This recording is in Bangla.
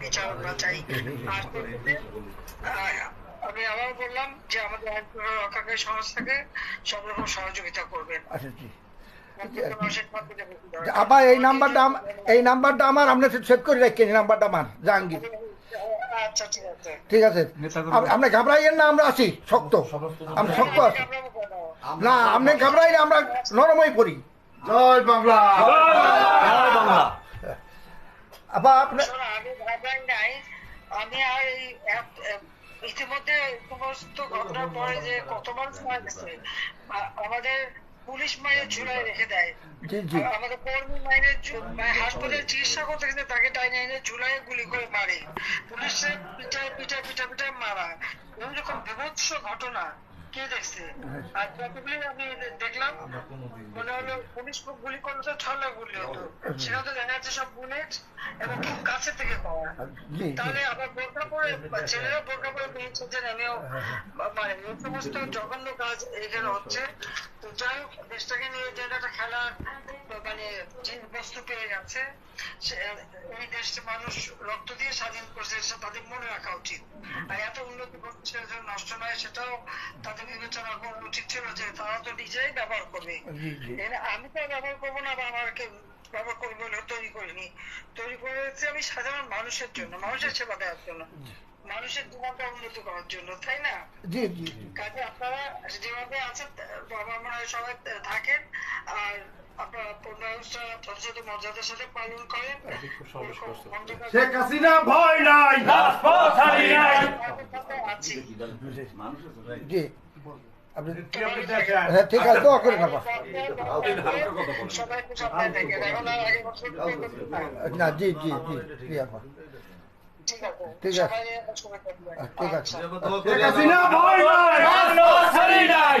বিচার আমরা চাই। আর আমি আবার বললাম যে আমাদের সংস্থাকে সব রকম সহযোগিতা করবেন। আচ্ছা জি। মানুষের মধ্যে যাতে কি দরকার। আবার এই নাম্বারটা এই নাম্বারটা আমার আপনি সেভ করে রাখেন এই নাম্বারটা আমার জাহাঙ্গীর। আচ্ছা ঠিক আছে। ঠিক আছে। আপ- আপনি ঘাবড়াইয়েন না আমরা আছি শক্ত। আমরা শক্ত আছি। না আপনি ঘাবড়াই না আমরা নরমই করি জয় বাংলা। আপনি শোনো, আমি ভাবলাম নাই। আমি আর এই ইতিমধ্যে সমস্ত ঘটনার পরে যে কত মানুষ মারা গেছে আমাদের পুলিশ মায়ের ঝুলায় রেখে দেয়। জি জি। আমাদের কর্মী মায়ের হাসপাতালে চিকিৎসা করতে গেলে তাকে টাইনে এনে ঝুলায় গুলি করে মারে। পুলিশের পিঠায় পিঠা পিঠা পিঠা মারা। এরকম বিভৎস ঘটনা। কে দেখছে? আর যতগুলি আমি দেখলাম মনে হলো পুলিশ গুলি করলে তো ঠান্ডা গুলি হতো সেখানে তো দেখা যাচ্ছে সব বুলেট। এবং খুব কাছে থেকে পাওয়া। তাহলে আবার বোরকা পরে ছেলেরা বোরকা পরে যে নেমেও মানে এই সমস্ত জঘন্য কাজ এখানে হচ্ছে। তো যাই হোক দেশটাকে নিয়ে যে একটা খেলার মানে যে বস্তু পেয়ে গেছে এই দেশে মানুষ রক্ত দিয়ে স্বাধীন করছে সেটা তাদের মনে রাখা উচিত। আর এত উন্নতি করছে যেন নষ্ট নয় সেটাও তাদের বিবেচনা করা উচিত ছিল যে তারা তো নিজেই ব্যবহার করবে। আমি তো আর ব্যবহার করব না বা আমাকে ব্যবহার করব বলে তৈরি করিনি। তৈরি করেছি আমি সাধারণ মানুষের জন্য মানুষের সেবা দেওয়ার জন্য মানুষের জীবনটা উন্নতি করার জন্য তাই না? জি জি জি। কাজে আপনারা যেভাবে আছেন আমার মনে হয় সবাই থাকেন আর আপনারা পূর্ণাঙ্গটা মর্যাদার সাথে পালন করেন। অন্ধকার শেখ হাসিনা ভয় নাই জি। হ্যাঁ ঠিক আছে দোয়া করে বছর না জি জি জি জি আপা। ঠিক আছে। ঠিক আছে। ঠিক আছে আচ্ছা। শেখ হাসিনা ভয় নাই